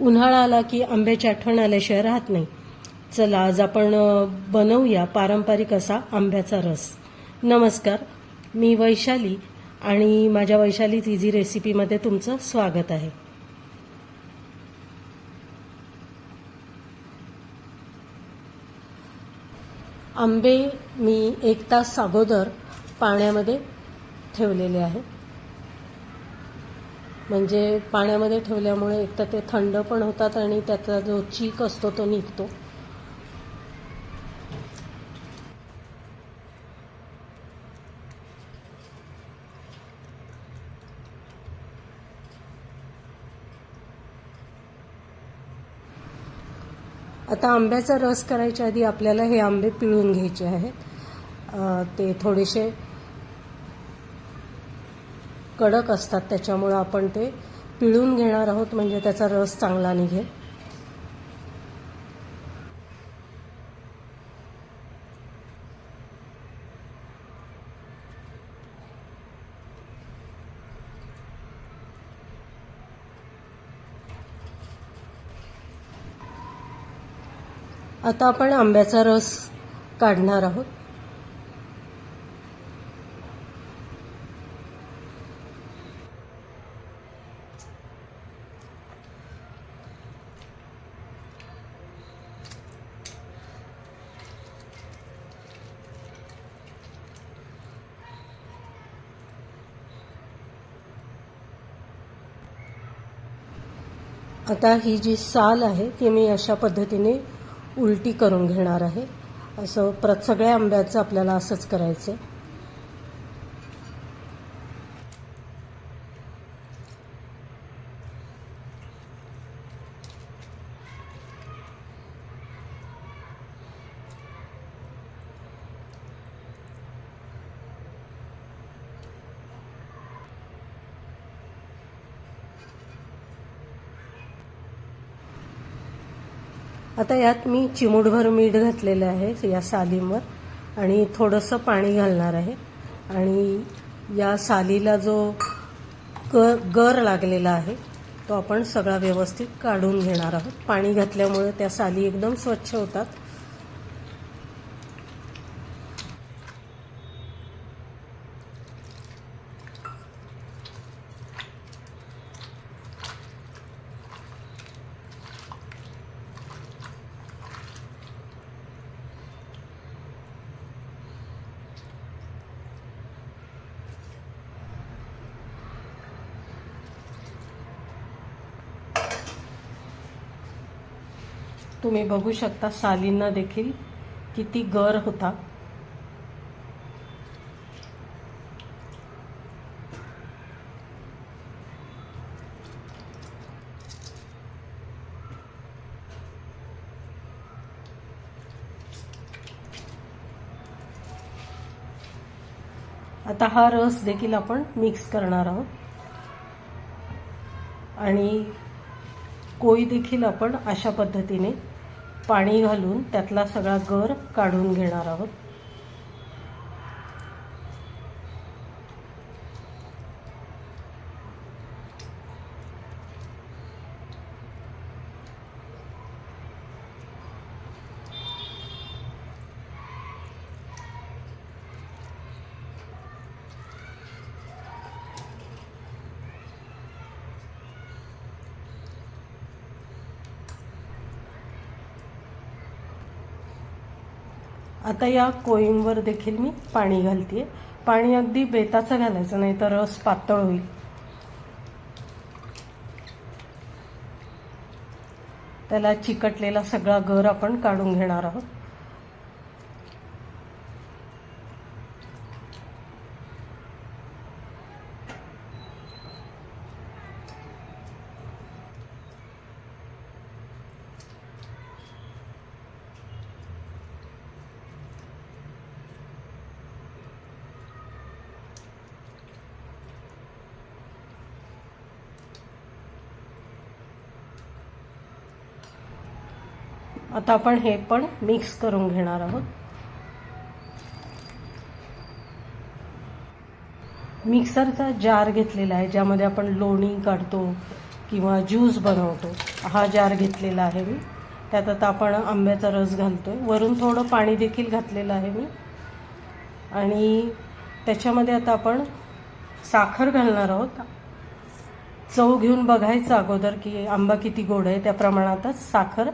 उन्हाळा आला की आंब्याची आठवण आल्याशिवाय राहत नाही. चला आज आपण बनवूया पारंपरिक असा आंब्याचा रस. नमस्कार मी वैशाली आणि माझ्या वैशालीत इझी रेसिपीमध्ये तुमचं स्वागत आहे. आंबे मी एक तास अगोदर पाण्यामध्ये ठेवलेले आहे म्हणजे पाण्यामध्ये ठेवल्यामुळे एक तर ते थंड पण होतात आणि त्याचा जो चीक असतो तो निघतो. आता आंब्याचा रस करायच्या आधी आपल्याला हे आंबे पिळून घ्यायचे आहेत. ते थोडेसे कडक असतात त्याच्यामुळं आपण ते पिळून घेणार आहोत म्हणजे त्याचा रस चांगला निघेल. आता आपण आंब्याचा रस काढणार आहोत. आता ही जी साल आहे ती मी अशा पद्धतीने उलटी करून घेणार आहे. असं प्र सगळ्या आंब्याचं आपल्याला असंच करायचं आहे आता यात मी चिमूटभर मीठ घातलेलं आहे या सालींवर. आणि थोडंसं पाणी घालणार आहे. आणि या सालीला जो ग गर लागलेला आहे तो आपण सगळा व्यवस्थित काढून घेणार आहोत. पाणी घातल्यामुळे त्या साली एकदम स्वच्छ होतात. तुम्ही बघू शकता सालींना देखील किती गर होता. आता हा रस देखील आपण मिक्स करणार आहोत. आणि कोळी देखील आपण अशा पद्धतीने पाणी घालून त्यातला सगळा गर काढून घेणार आहोत. आता या कोळींवर देखील मी पाणी घालते पाणी अगदी बेताचं घालायचं नाही तर रस पातळ होईल. त्याला चिकटलेला सगळा गर आपण काढून घेणार आहोत. आता आपण हे पण मिक्स करून घेणार आहोत. मिक्सरचा जार घेतलेला आहे ज्यामध्ये आपण लोणी काढतो किंवा ज्यूस बनवतो हा जार घेतलेला आहे मी. त्यात आता आपण आंब्याचा रस घालतो आहे वरून थोडं पाणी देखील घातलेलं आहे मी. आणि त्याच्यामध्ये आता आपण साखर घालणार आहोत. चव घेऊन बघायचं अगोदर की आंबा किती गोड आहे त्या प्रमाणातच साखर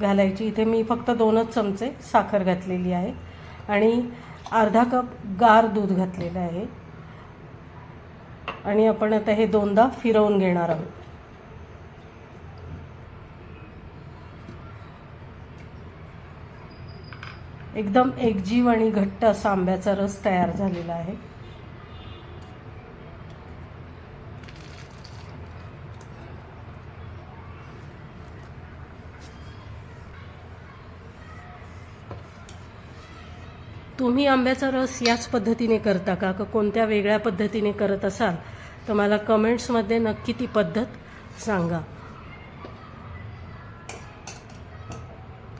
घालायची. इथे मी फक्त दोनच चमचे साखर घातलेली आहे. आणि अर्धा कप गार दूध घातलेलं आहे. आणि आपण आता हे दोनदा फिरवून घेणार आहोत. एकदम एकजीव आणि घट्ट असा आंब्याचा रस तयार झालेला आहे. तुम्ही आंब्याचा रस याच पद्धतीने करता का? कोणत्या वेगळ्या पद्धतीने करत असाल? तर मला कमेंट्समध्ये नक्की ती पद्धत सांगा.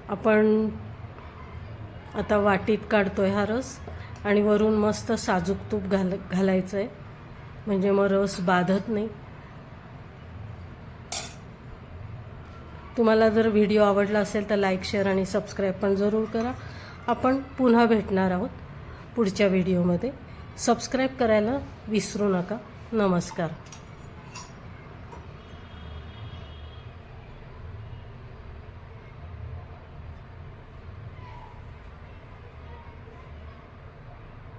आपण आता वाटीत काढतोय हा रस आणि वरून मस्त साजूक तूप घाल घालायचं आहे म्हणजे मग रस बाधत नाही. तुम्हाला जर व्हिडिओ आवडला असेल तर लाईक शेअर आणि सबस्क्राईब पण जरूर करा. आपण पुन्हा भेटणार आहोत पुढच्या व्हिडिओमध्ये. सबस्क्राईब करायला विसरू नका. नमस्कार.